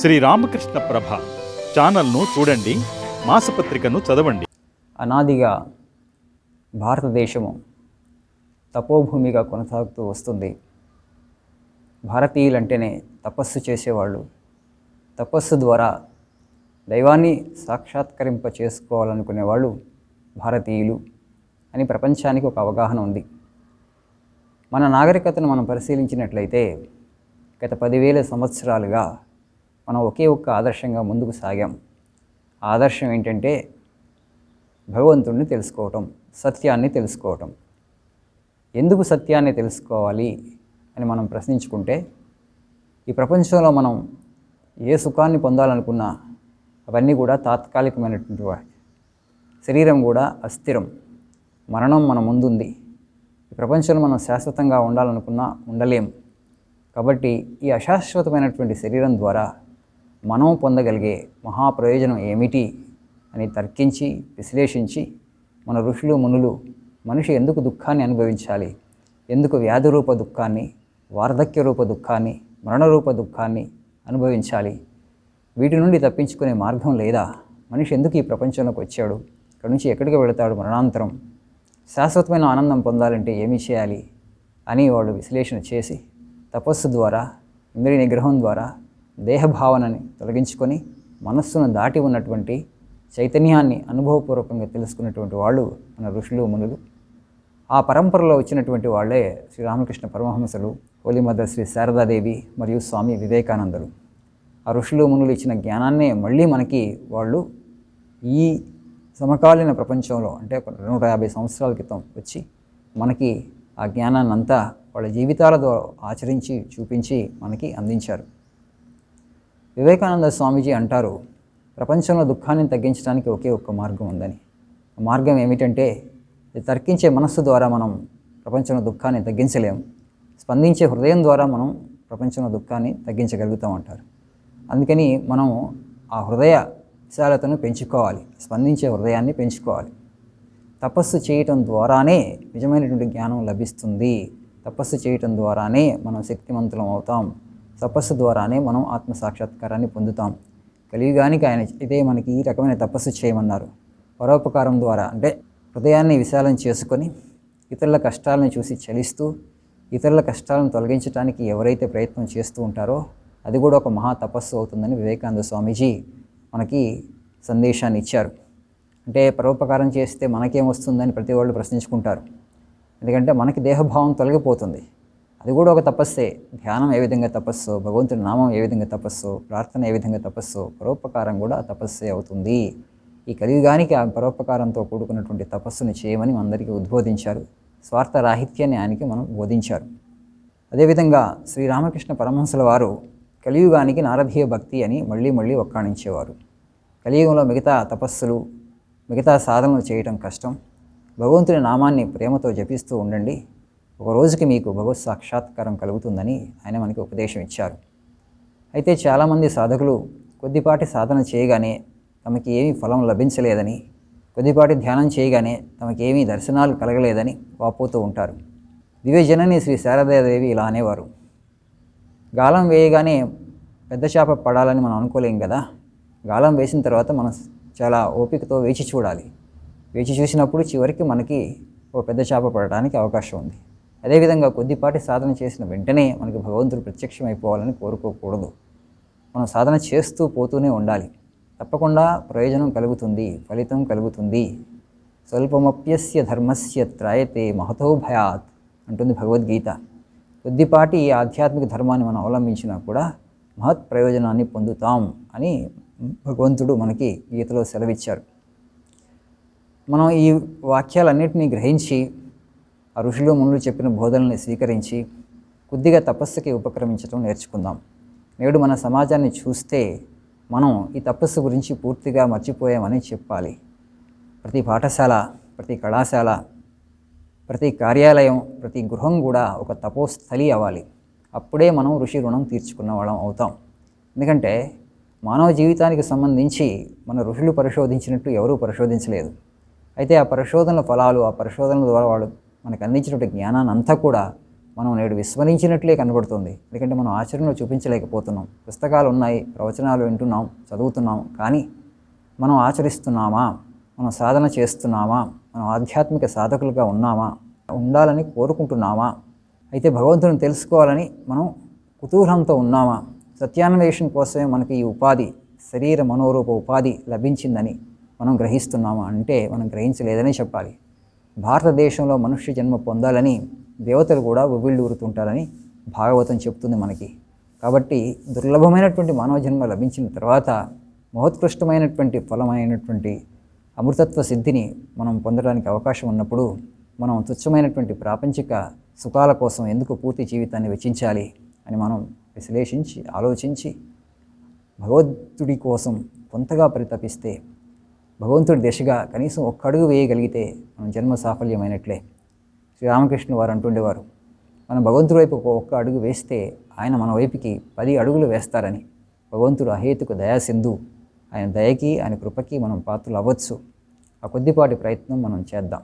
శ్రీ రామకృష్ణ ప్రభ ఛానల్ను చూడండి మాసపత్రికను చదవండి. అనాదిగా భారతదేశము తపోభూమిగా కొనసాగుతూ వస్తుంది. భారతీయులంటేనే తపస్సు చేసేవాళ్ళు. తపస్సు ద్వారా దైవాన్ని సాక్షాత్కరింప చేసుకోవాలనుకునే వాళ్ళు భారతీయులు అని ప్రపంచానికి ఒక అవగాహన ఉంది. మన నాగరికతను మనం పరిశీలించినట్లయితే గత పదివేల సంవత్సరాలుగా మనం ఒకే ఒక్క ఆదర్శంగా ముందుకు సాగాం. ఆదర్శం ఏంటంటే భగవంతుడిని తెలుసుకోవటం సత్యాన్ని తెలుసుకోవటం. ఎందుకు సత్యాన్ని తెలుసుకోవాలి అని మనం ప్రశ్నించుకుంటే ఈ ప్రపంచంలో మనం ఏ సుఖాన్ని పొందాలనుకున్నా అవన్నీ కూడా తాత్కాలికమైనటువంటి వాటి. శరీరం కూడా అస్థిరం. మరణం మన ముందుంది. ఈ ప్రపంచంలో మనం శాశ్వతంగా ఉండాలనుకున్నా ఉండలేం. కాబట్టి ఈ అశాశ్వతమైనటువంటి శరీరం ద్వారా మనం పొందగలిగే మహాప్రయోజనం ఏమిటి అని తర్కించి విశ్లేషించి మన ఋషులు మునులు మనిషి ఎందుకు దుఃఖాన్ని అనుభవించాలి? ఎందుకు వ్యాధి రూప దుఃఖాన్ని వార్ధక్య రూప దుఃఖాన్ని మరణరూప దుఃఖాన్ని అనుభవించాలి? వీటి నుండి తప్పించుకునే మార్గం లేదా? మనిషి ఎందుకు ఈ ప్రపంచంలోకి వచ్చాడు? ఇక్కడ నుంచి ఎక్కడికి వెళతాడు మరణాంతరం శాశ్వతమైన ఆనందం పొందాలంటే ఏమి చేయాలి? అని వాళ్ళు విశ్లేషణ చేసి తపస్సు ద్వారా ఇంద్రియ నిగ్రహం ద్వారా దేహభావనని తొలగించుకొని మనస్సును దాటి ఉన్నటువంటి చైతన్యాన్ని అనుభవపూర్వకంగా తెలుసుకున్నటువంటి వాళ్ళు మన ఋషులు మునులు. ఆ పరంపరలో వచ్చినటువంటి వాళ్ళే శ్రీరామకృష్ణ పరమహంసలు హోలీ మదర్ శ్రీ శారదాదేవి మరియు స్వామి వివేకానందలు. ఆ ఋషులు మునులు ఇచ్చిన జ్ఞానాన్నే మళ్ళీ మనకి వాళ్ళు ఈ సమకాలీన ప్రపంచంలో అంటే ఒక నూట యాభై సంవత్సరాల క్రితం వచ్చి మనకి ఆ జ్ఞానాన్నంతా వాళ్ళ జీవితాల ద్వారా ఆచరించి చూపించి మనకి అందించారు. వివేకానంద స్వామీజీ అంటారు ప్రపంచంలో దుఃఖాన్ని తగ్గించడానికి ఒకే ఒక్క మార్గం ఉందని. ఆ మార్గం ఏమిటంటే ఇది తర్కించే మనస్సు ద్వారా మనం ప్రపంచంలో దుఃఖాన్ని తగ్గించలేం. స్పందించే హృదయం ద్వారా మనం ప్రపంచంలో దుఃఖాన్ని తగ్గించగలుగుతాం అంటారు. అందుకని మనం ఆ హృదయ విశాలతను పెంచుకోవాలి స్పందించే హృదయాన్ని పెంచుకోవాలి. తపస్సు చేయటం ద్వారానే నిజమైనటువంటి జ్ఞానం లభిస్తుంది. తపస్సు చేయటం ద్వారానే మనం శక్తివంతులం అవుతాం. తపస్సు ద్వారానే మనం ఆత్మ సాక్షాత్కారాన్ని పొందుతాం. కలియుగానికి ఆయన ఇదే మనకి ఈ రకమైన తపస్సు చేయమన్నారు. పరోపకారం ద్వారా అంటే హృదయాన్ని విశాలం చేసుకొని ఇతరుల కష్టాలను చూసి చలిస్తూ ఇతరుల కష్టాలను తొలగించడానికి ఎవరైతే ప్రయత్నం చేస్తూ ఉంటారో అది కూడా ఒక మహా తపస్సు అవుతుందని వివేకానంద స్వామీజీ మనకి సందేశాన్ని ఇచ్చారు. అంటే పరోపకారం చేస్తే మనకేం వస్తుందని ప్రతి వాళ్ళు ప్రశ్నించుకుంటారు. ఎందుకంటే మనకి దేహభావం తొలగిపోతుంది. అది కూడా ఒక తపస్సే. ధ్యానం ఏ విధంగా తపస్సు భగవంతుడి నామం ఏ విధంగా తపస్సు ప్రార్థన ఏ విధంగా తపస్సు పరోపకారం కూడా తపస్సే అవుతుంది. ఈ కలియుగానికి ఆ పరోపకారంతో కూడుకున్నటువంటి తపస్సును చేయమని అందరికీ ఉద్బోధించారు. స్వార్థ రాహిత్యాన్ని ఆయనకి మనం బోధించారు. అదేవిధంగా శ్రీరామకృష్ణ పరమహంసుల వారు కలియుగానికి నారదీయ భక్తి అని మళ్ళీ మళ్ళీ ఒక్కాణించేవారు కలియుగంలో మిగతా తపస్సులు మిగతా సాధనలు చేయటం కష్టం. భగవంతుని నామాన్ని ప్రేమతో జపిస్తూ ఉండండి. ఒక రోజుకి మీకు భగవత్ సాక్షాత్కారం కలుగుతుందని ఆయన మనకి ఉపదేశం ఇచ్చారు. అయితే చాలామంది సాధకులు కొద్దిపాటి సాధన చేయగానే తమకి ఏమీ ఫలం లభించలేదని కొద్దిపాటి ధ్యానం చేయగానే తమకేమీ ఏమీ దర్శనాలు కలగలేదని వాపోతూ ఉంటారు. దివ్యజనని శ్రీ శారదాదేవి ఇలా అనేవారు. గాలం వేయగానే పెద్ద చేప పడాలని మనం అనుకోలేం కదా? గాలం వేసిన తర్వాత మనం చాలా ఓపికతో వేచి చూడాలి. వేచి చూసినప్పుడు చివరికి మనకి ఒక పెద్ద చేప పడడానికి అవకాశం ఉంది. అదేవిధంగా కొద్దిపాటి సాధన చేసిన వెంటనే మనకి భగవంతుడు ప్రత్యక్షమైపోవాలని కోరుకోకూడదు. మనం సాధన చేస్తూ పోతూనే ఉండాలి. తప్పకుండా ప్రయోజనం కలుగుతుంది ఫలితం కలుగుతుంది. స్వల్పమప్యస్య ధర్మస్య త్రాయతే మహతో భయాత్ అంటుంది భగవద్గీత. కొద్దిపాటి ఈ ఆధ్యాత్మిక ధర్మాన్ని మనం అవలంబించినా కూడా మహత్ ప్రయోజనాన్ని పొందుతాం అని భగవంతుడు మనకి గీతలో సెలవిచ్చారు. మనం ఈ వాక్యాలన్నింటినీ గ్రహించి ఆ ఋషులు మునులు చెప్పిన బోధనల్ని స్వీకరించి కొద్దిగా తపస్సుకి ఉపక్రమించడం నేర్చుకుందాం. నేడు మన సమాజాన్ని చూస్తే మనం ఈ తపస్సు గురించి పూర్తిగా మర్చిపోయామని చెప్పాలి. ప్రతి పాఠశాల ప్రతి కళాశాల ప్రతి కార్యాలయం ప్రతి గృహం కూడా ఒక తపోస్థలి అవ్వాలి. అప్పుడే మనం ఋషి రుణం తీర్చుకున్న వాళ్ళం అవుతాం. ఎందుకంటే మానవ జీవితానికి సంబంధించి మన ఋషులు పరిశోధించినట్టు ఎవరూ పరిశోధించలేదు. అయితే ఆ పరిశోధనల ఫలాలు ఆ పరిశోధనల ద్వారా వాళ్ళు మనకు అందించినటువంటి జ్ఞానాన్ని అంతా కూడా మనం నేడు విస్మరించినట్లే కనబడుతుంది. ఎందుకంటే మనం ఆచరణలో చూపించలేకపోతున్నాం. పుస్తకాలు ఉన్నాయి ప్రవచనాలు వింటున్నాం చదువుతున్నాం కానీ మనం ఆచరిస్తున్నామా? మనం సాధన చేస్తున్నామా? మనం ఆధ్యాత్మిక సాధకులుగా ఉన్నామా? ఉండాలని కోరుకుంటున్నామా? అయితే భగవంతుని తెలుసుకోవాలని మనం కుతూహలంతో ఉన్నామా? సత్యాన్వేషణ కోసమే మనకి ఈ ఉపాధి శరీర మనోరూప ఉపాధి లభించిందని మనం గ్రహిస్తున్నామా? అంటే మనం గ్రహించలేదనే చెప్పాలి. భారతదేశంలో మనుష్య జన్మ పొందాలని దేవతలు కూడా ఉవ్విళ్ళూరుతుంటారని భాగవతం చెప్తుంది మనకి. కాబట్టి దుర్లభమైనటువంటి మానవ జన్మ లభించిన తర్వాత మహోత్కృష్టమైనటువంటి ఫలమైనటువంటి అమృతత్వ సిద్ధిని మనం పొందడానికి అవకాశం ఉన్నప్పుడు మనం తుచ్చమైనటువంటి ప్రాపంచిక సుఖాల కోసం ఎందుకు పూర్తి జీవితాన్ని వెచ్చించాలి అని మనం విశ్లేషించి ఆలోచించి భగవంతుడి కోసం కొంతగా పరితపిస్తే భగవంతుడి దిశగా కనీసం ఒక్క అడుగు వేయగలిగితే మనం జన్మ సాఫల్యమైనట్లే. శ్రీరామకృష్ణ వారు అంటుండేవారు మనం భగవంతుడి వైపు ఒక ఒక్క అడుగు వేస్తే ఆయన మన వైపుకి పది అడుగులు వేస్తారని. భగవంతుడు అహేతుకు దయాసింధు ఆయన దయకి ఆయన కృపకి మనం పాత్రలు అవ్వచ్చు ఆ కొద్దిపాటి ప్రయత్నం మనం చేద్దాం.